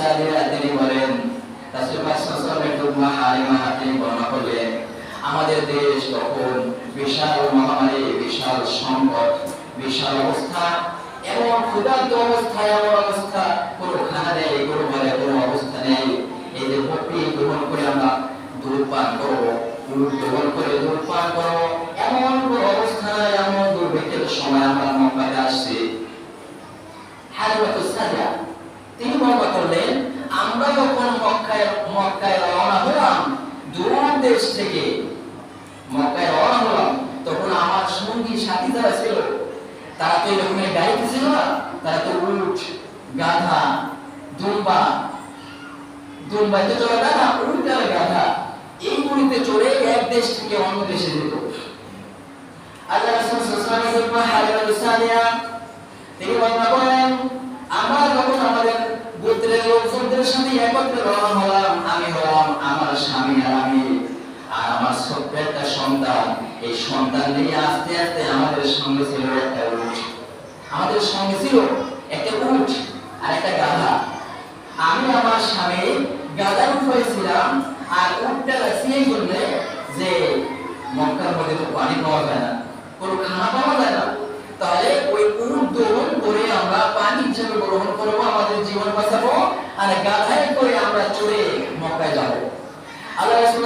সালিয়া তিনি বলেন আমাদের দেশ তখন বিশাল মহামারী, বিশাল সংকট, বিশাল অবস্থা, এমন ক্ষুধার্ত অবস্থা, এমন অবস্থা, কোনো খানা নেই, কোনো বলে কোনো অবস্থা নেই। এই যে ভক্তি গ্রহণ করে আমরা দুধ পান করব দুধ গ্রহণ করে দুধ পান করব এমন কোনো অবস্থা নাই এমন দুর্ভিক্ষের সময় আমরা মক্কাতে আসছি হালিমাতুস সাদিয়া তিনি বর্ণনা করলেন আমরা যখন মক্কায় মক্কায় রওনা হলাম দূর দেশ থেকে মক্কায় রওনা হলাম তখন আমার সঙ্গী সাথী যারা ছিল তারা তো এরকমের গাড়িতে ছিল না তারা তো উট গাধা, দুম্বা। দুম্বাইতে চলে না না আর গাধা। এইগুলিতে চড়ে এক দেশ থেকে অন্য দেশে যেত। আর আমি। আর আমার একটা সন্তান। এই সন্তান আস্তে আস্তে আমাদের সঙ্গে ছিল একটা আমাদের সঙ্গে ছিল একটা উট। আর একটা গাধা আমি আমার স্বামী গাধার উপরে আর রাখছি এই জন্যে যে, মক্কার মধ্যে তো পানি পাওয়া যায় না, কোনো খানা পাওয়া যায় না। তাহলে ওই উট দৌড় করে আমরা পানি হিসেবে গ্রহণ করব, আমাদের জীবন বাঁচাবো আর গাধায় করে আমরা চড়ে মক্কায় যাব। আল্লাহ রাসূল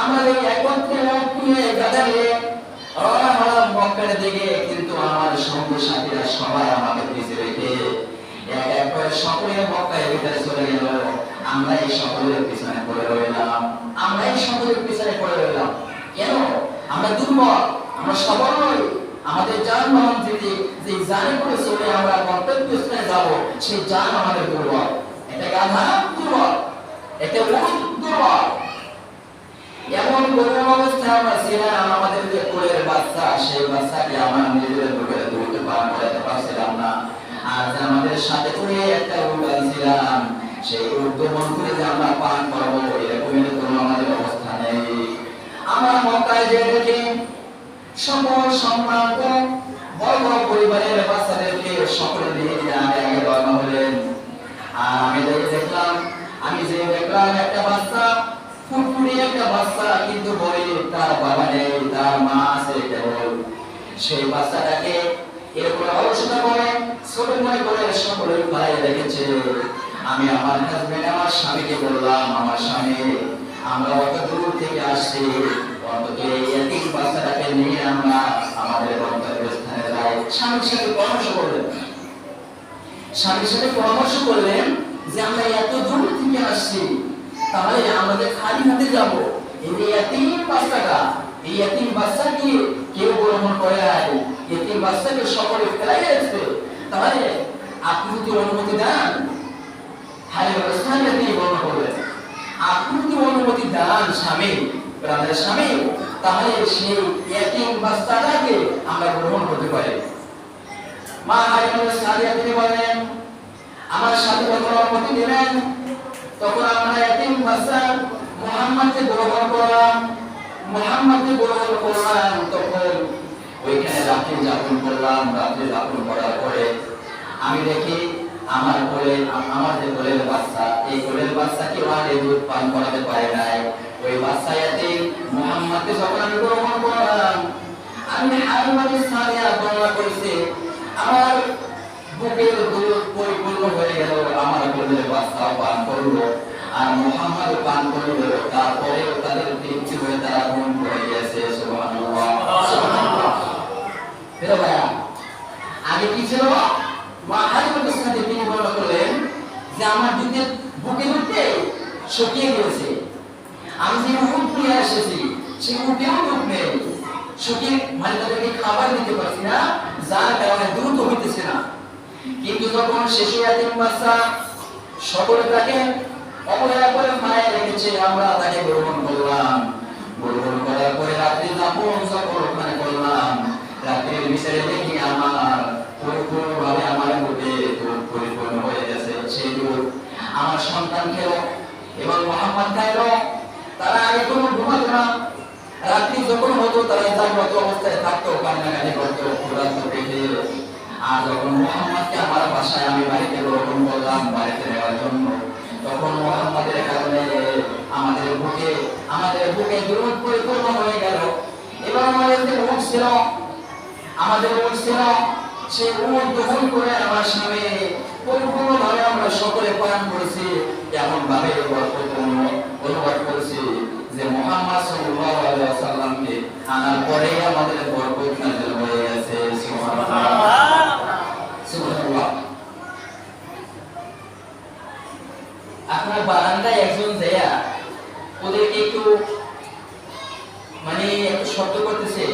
আমরা এই একত্রে নিয়ে গাধারে রওনা মক্কার দিকে কিন্তু আমার সঙ্গে সাথীরা সবাই আমাকে পিছিয়ে রেখে। এক সকলে মক্কায় ভিতরে চলে গেল। আমরা এই সকলের পিছনে পড়ে রইলাম। আমরা এই সকলের পিছনে পড়ে রইলাম। কেন? আমরা দুর্বল, আমরা সবল নই। আমাদের যানবাহন যদি যে জানে করে চলে আমরা গন্তব্যস্থানে যাব, সেই যান আমাদের দুর্বল। এটা গাধা দুর্বল এটা উট দুর্বল। এমন করুণ অবস্থা, আমরা আমাদের যে কোলের বাচ্চা, সেই বাচ্চাকে আমরা নিজেদের বুকে তুলতে পার করাতে পারছিলাম না। আর আমাদের সাথে করে একটা উট আনছিলাম, সেই উট দমন করে যে আমরা পান করব এরকমের কোনো আমাদের অবস্থা নেই। আমরা মক্কায় যে দেখি সকল সম্ভ্রান্ত, বড় পরিবারের বাচ্চাদেরকে সকলে নিয়ে যে আগে রওনা হলেন। আর আমি দেখে দেখলাম, আমি যে দেখলাম একটা বাচ্চা বাচ্চা কিন্তু গরিব তার বাবা নেই, তার মা আছে কেবল সেই বাচ্চাটাকে এরপরে অলসতা করে ছোট মনে করে সকলে ভাই রেখেছে। আমি আমার হাজবেন্ড আমার স্বামীকে বললাম, আমার স্বামী, আমরা অত দূর থেকে আসছি। অন্তত এই বাচ্চাটাকে নিয়ে আমরা আমাদের গন্তব্যস্থানে যাই। স্বামীর সাথে পরামর্শ করলেন। স্বামীর সাথে পরামর্শ করলেন যে, আমরা এত দূর থেকে আসছি, তাহলে আমাদের খালি হাতে যাব বাচ্চাটা এই এতিম বাচ্চাকে কেউ গ্রহণ করে নাই এতিম বাচ্চাকে সকলে ফেলাই তাহলে আপনি যদি অনুমতি দেন করলেন আপনি যদি অনুমতি দেন স্বামী প্রাণের স্বামী, তাহলে সেই এতিম বাচ্চাটাকে আমরা গ্রহণ করতে পারি। মা হাইমুল সাদিয়া তিনি আমার সাথে যখন অনুমতি দিলেন তখন আমরা এতিম বাচ্চা মুহাম্মদকে গ্রহণ করলাম, মুহাম্মদকে গ্রহণ করলাম, তখন ওইখানে রাত্রি যাপন করলাম, রাত্রি যাপন করার পরে আমি দেখি আমার কোলে, আমার যে কোলের বাচ্চা, এই কোলের বাচ্চাকে আর এই দুধ পান করাতে পারে নাই? ওই বাচ্চা এতিম মুহাম্মদকে যখন আমি গ্রহণ করলাম। আমি হারমানি সারিয়া বর্ণনা করেছি আমার বুকের দুধ পরিপূর্ণ হয়ে গেল আমার বাচ্চা পান করল আর মোহাম্মদ পান করল, তারপরেও তাদের তৃপ্তি হয়ে তারা মন করে গেছে আগে কি ছিল? সাথে তিনি বর্ণনা করলেন যে আমার উঠতে শুকিয়ে গেছে আমি যে উঠ নিয়ে এসেছি উঠেও নেই। মানে খাবার দিতে পারছি না, যার কারণে দ্রুত হইতেছে না। কিন্তু যখন শেষে বাচ্চা সকলে তাকে করে রেখেছে, আমরা তাকে গ্রহণ করলাম। গ্রহণ করার পরে রাত্রি সকল করলাম। রাত্রির দেখি আমার পরিপূর্ণভাবে আমার দুধ পরিপূর্ণ হয়ে গেছে সেই আমার সন্তান এবং মোহাম্মদ তারা আগে কোনো ঘুমাতো না। রাত্রি যখন হতো, তারা জাগ্রত অবস্থায় থাকতো, কান্নাকাটি করতো আর যখন মোহাম্মদকে আমার বাসায় আমি বাড়িতে গ্রহণ করলাম, বাড়িতে নেওয়ার জন্য, তখন মোহাম্মদের কারণে আমাদের বুকে আমাদের বুকে দুরুদ পরিপূর্ণ হয়ে গেল। এবার আমাদের যে উঠ ছিল, আমাদের উঠ ছিল, সে উঠ দখল করে আমার সামনে পরিপূর্ণভাবে আমরা সকলে পালন করেছি এমন ভাবে অনুবাদ করেছি যে মোহাম্মদ সাল্লাল্লাহু আলাইহি ওয়াসাল্লামকে আনার পরে আমাদের বরকত নাযিল হয়ে গেছে সুবহানাল্লাহ সুবহানাল্লাহ আপনার বারান্দায় একজন দেয়া ওদেরকে একটু মানে একটু শব্দ করতেছে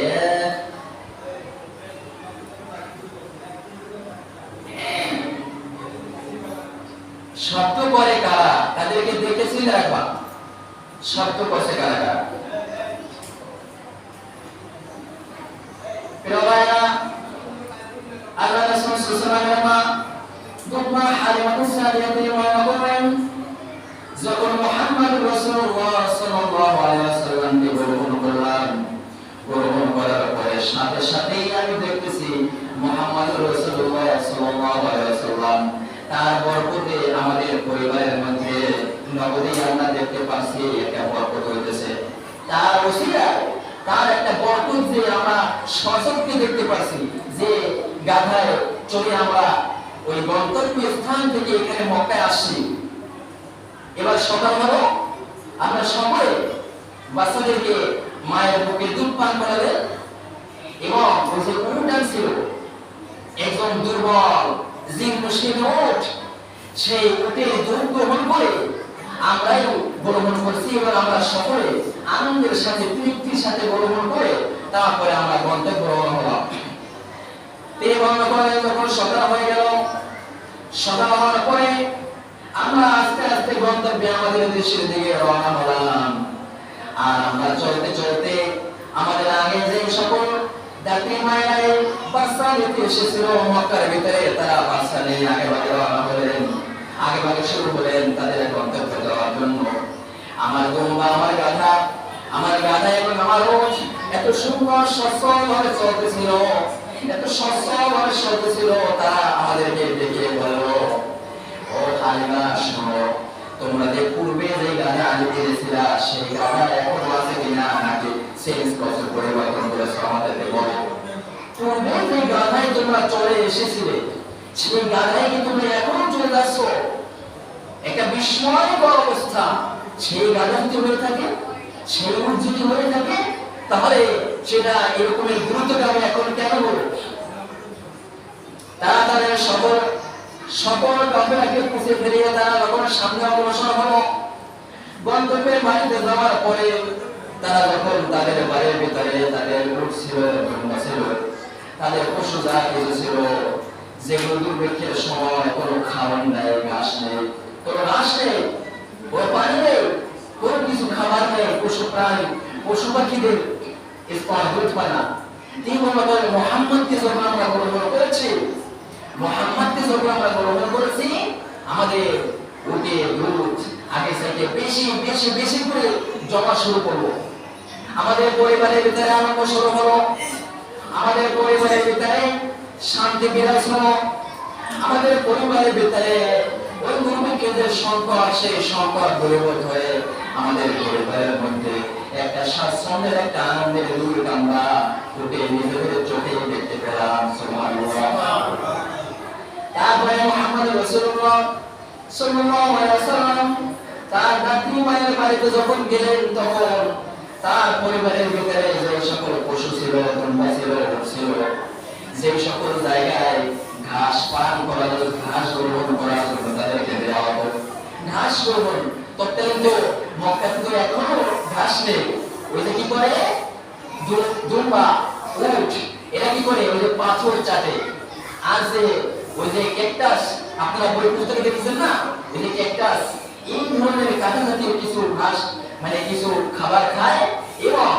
শব্দ করে কারা? তাদেরকে দেখে চিনে শব্দ করছে কারা কারা? আল্লাহ যখন মুহাম্মদ রাসূলুল্লাহ সাল্লাল্লাহু আলাইহি ওয়াসাল্লামকে গ্রহণ সাথে সাথেই আমি দেখতেছি মুহাম্মদ রাসূলুল্লাহ সাল্লাল্লাহু আলাইহি তার বরকতে আমাদের পরিবারের মধ্যে নগদে আমরা দেখতে পাচ্ছি, একটা বরকত হইতেছে। তার ওসিলায়, তার একটা বরকত যে আমরা সশক্তি দেখতে পাচ্ছি, যে গাধায় চলে আমরা ওই গন্তব্য স্থান থেকে এখানে মক্কায় আসছি। এবার সকাল হলো, আমরা সকলে বাচ্চাদেরকে মায়ের বুকে দুধ পান করালেন এবং যে উঠান ছিল একজন দুর্বল জীর্ণ শীর্ণ উঠ সেই উঠে দুধ গ্রহণ করে আমরাই গ্রহণ করছি এবার আমরা সকলে আনন্দের সাথে তৃপ্তির সাথে গ্রহণ করে তারপরে আমরা গন্তব্য গ্রহণ হলাম তিনি বর্ণনা করেন যখন সকাল হয়ে গেল সকাল হওয়ার পরে আমরা আস্তে আস্তে গন্তব্যে আমাদের দেশের দিকে রওনা হলাম আর আমরা চলতে চলতে আমাদের আগে যে সকল মায়েরা মক্কার ভিতরে তারা আগে আগে শুরু তাদের জন্য আমার আমার গাধা আমার গাধা এবং আমার রোজ এত সুন্দর ভাবে চলতেছিল এত ভাবে চলতেছিল তারা আমাদেরকে দেখে বলল ও তোমরা যে পূর্বে যে গাধা আগে দিয়েছিলা সেই গাধা এখন আছে কিনা চেঞ্জ পরিবর্তন করেছ আমাদেরকে বলো। পূর্বে যে গাধায় তোমরা চলে এসেছিলে। সেই গাধায় কি তোমরা এখনও চলে যাচ্ছ? একটা বিস্ময়কর অবস্থা। সেই গাধা যদি হয়ে থাকে, সেই যদি হয়ে থাকে, তাহলে সেটা এরকমের গুরুত্বগামী এখন কেন বলব তারা তাদের সকল সকল কাফেরাকে পুষে ফেলিয়ে তারা যখন সামনে অগ্রসর হলো। গন্তব্যের বাড়িতে যাওয়ার পরে তারা যখন তাদের বাড়ির ভিতরে তাদের উট ছিল ছিল, তাদের পশু যা ছিল, যেগুলো দুর্ভিক্ষের সময় কোনো খাওয়ান নেই, ঘাস নেই, কোনো ঘাস নেই, কোনো পানি নেই, কোনো কিছু খাবার নেই, পশু প্রাণী, পশু পাখিদের না। তিনি মনে মোহাম্মদকে যখন আমরা গ্রহণ করেছি, মোহাম্মদকে যখন আমরা গ্রহণ করেছি, আমাদের উঠে দুধ, আগে বেশি বেশি বেশি করে জমা শুরু করব। আমাদের পরিবারের ভিতরে আনন্দ শুরু হলো, আমাদের পরিবারের ভিতরে শান্তি বিরাজ হলো, আমাদের পরিবারের ভিতরে ওই সংকট সেই সংকট হয়ে আমাদের পরিবারের মধ্যে একটা স্বাচ্ছন্দ্যের, একটা আনন্দের দূর আমরা ফুটে নিজেদের চোখে দেখতে পেলাম তারপরে মোহাম্মদ তার বাড়িতে যখন গেলেন, তখন তার পরিবারের ভিতরে যে সকল পশু ছিল তোমরা ছিল ছিল, যে সকল জায়গায় ঘাস পান করা যেত ঘাস গ্রহণ করা যেত তাদেরকে দেওয়া হতো। ঘাস গ্রহণ অত্যন্ত মক্কাতে তো এখনও ঘাস নেই। ওই কি করে? দুম্বা, উট। এরা কি করে? ওই যে পাথর চাটে। আর যে, ওই যে ক্যাকটাস আপনারা বই পুস্তকে দেখেছেন না? ওই যে ক্যাকটাস এই ধরনের কাঁচা কিছু ঘাস মানে কিছু খাবার খায় এবং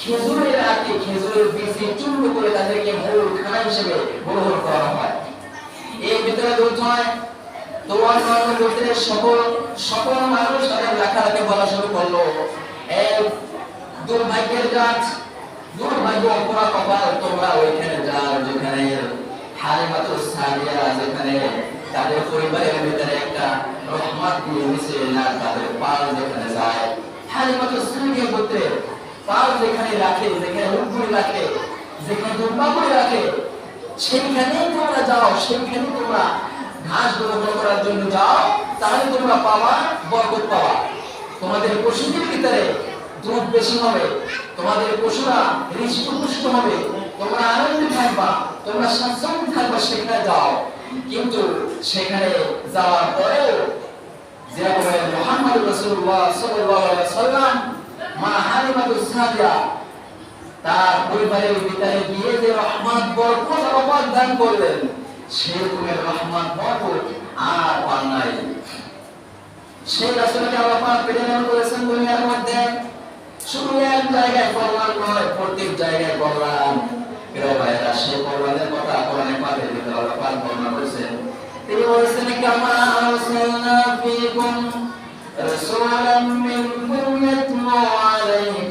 খেজুরের আগে খেজুরের বীজে চূর্ণ করে তাদেরকে মূল খানা হিসেবে গ্রহণ করা হয়। এর ভিতরে দুধ হয় তোমার মানুষ ভিতরে সকল সকল মানুষ তাদের লেখালেখি বলা শুরু করল। এই দুর্ভাগ্যের গাছ দুর্ভাগ্য অপরা কপাল, তোমরা ওইখানে যাও যেখানে হালিমাতুস সাদিয়া যেখানে তাদের পরিবারের ভিতরে একটা রহমত দিয়ে মিশে না, তাদের পাল যেখানে যায়। তোমাদের পশুদের ভিতরে দুধ বেশি হবে, তোমাদের পশুরা হৃষ্টপুষ্ট হবে, তোমরা আনন্দে থাকবা, তোমরা স্বাচ্ছন্দ্য থাকবা, সেখানে যাও। কিন্তু সেখানে যাওয়ার পরেও যেরকম মোহাম্মদ রাসূলুল্লাহ সাল্লাম মা হালিমাতুস সাদিয়া তার পরিবারের ভিতরে গিয়ে যে রহমত, বরকত অবাদ দান করলেন, সেরকমের রহমত বরকত আর পান নাই। সেই রাসূলকে আল্লাহ পাক প্রেরণ করেছেন দুনিয়ার মধ্যে। শুধু এক জায়গায় কল্যাণ নয়, প্রত্যেক জায়গায় কল্যাণ প্রিয় ভাইয়েরা, সেই কল্যাণের কথা কোরআনে পাকের ভিতরে আল্লাহ পাক বর্ণনা করেছেন তিনি বলেছেন কামা আরসালনা ফীকুম রাসূলাম মিনকুম ইয়াতলু